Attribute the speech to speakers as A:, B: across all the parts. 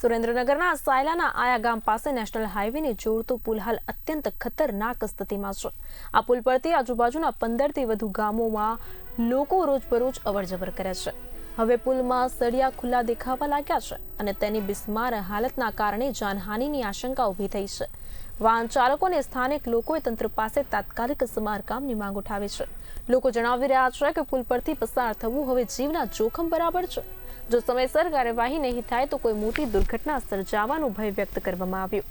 A: સુરેન્દ્રનગરના સાયલાના આયા ગામ પાસે નેશનલ હાઈવેને જોડતો પુલ હાલ અત્યંત ખતરનાક સ્થિતિમાં છે. આ પુલ પરથી આજુબાજુના પંદરથી વધુ ગામોમાં લોકો રોજબરોજ અવરજવર કરે છે. હવે પુલમાં સળિયા ખુલ્લા દેખાવા લાગ્યા છે અને તેની બિસ્માર હાલતના કારણે જાનહાનિની આશંકા ઊભી થઈ છે. વાહન ચાલકો અને સ્થાનિક લોકોએ તંત્ર પાસે તાત્કાલિક સમારકામની માંગ ઉઠાવી છે. લોકો જણાવી રહ્યા છે કે પુલ પરથી પસાર થવું હવે જીવના જોખમ બરાબર છે. જો સમયસર કાર્યવાહી નહીં થાય તો કોઈ મોટી દુર્ઘટના સર્જાવાનો ભય વ્યક્ત કરવામાં આવ્યો.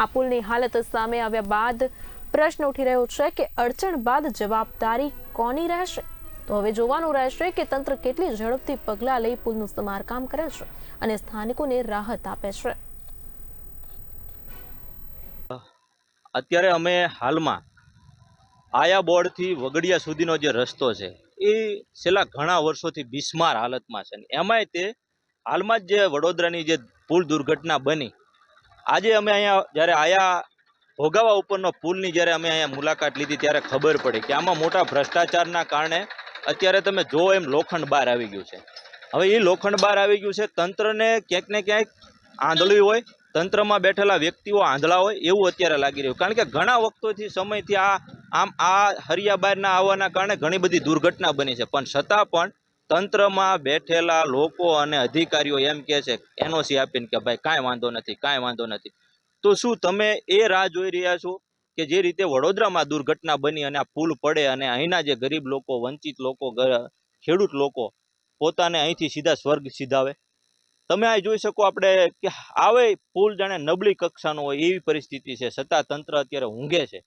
A: આ પુલની હાલત સામે આવ્યા બાદ પ્રશ્ન ઉઠી રહ્યો છે કે અડચણ બાદ જવાબદારી કોની રહેશે? તો હવે જોવાનું રહેશે કે તંત્ર કેટલી ઝડપથી પગલાં લઈ પુલનું સમારકામ કરે છે અને સ્થાનિકોને રાહત આપે છે.
B: અત્યારે અમે હાલમાં આયા બોર્ડથી વગડિયા સુધીનો જે રસ્તો છે એ છેલ્લા ઘણા વર્ષોથી બિસ્માર હાલતમાં છે એમાંય તે હાલમાં જ જે વડોદરાની જે પુલ દુર્ઘટના બની, આજે અમે અહીંયા જ્યારે આયા ભોગાવા ઉપરનો પુલની જ્યારે અમે અહીંયા મુલાકાત લીધી ત્યારે ખબર પડી કે આમાં મોટા ભ્રષ્ટાચારના કારણે અત્યારે તમે જો એમ લોખંડ બહાર આવી ગયું છે. હવે એ લોખંડ બહાર આવી ગયું છે, તંત્રને ક્યાંક ને ક્યાંક આંધળ્યું હોય, તંત્રમાં બેઠેલા વ્યક્તિઓ આંધળા હોય એવું અત્યારે લાગી રહ્યું. કારણ કે ઘણા વખતોથી સમયથી આ આમ આ હરિયા બહારના આવવાના કારણે ઘણી બધી દુર્ઘટના બની છે. પણ છતાં પણ તંત્રમાં બેઠેલા લોકો અને અધિકારીઓ એમ કહે છે, એનઓસી આપીને કે ભાઈ કાંઈ વાંધો નથી, કાંઈ વાંધો નથી. તો શું તમે એ રાહ જોઈ રહ્યા છો કે જે રીતે વડોદરામાં દુર્ઘટના બની અને આ પુલ પડે અને અહીંના જે ગરીબ લોકો, વંચિત લોકો ખેડૂત લોકો પોતાને અહીંથી સીધા સ્વર્ગ સીધાવે? તમે આ જોઈ શકો આપણે કે આવે પુલ જાણે નબળી કક્ષાનો હોય એવી પરિસ્થિતિ છે. છતાં તંત્ર અત્યારે ઊંઘે છે.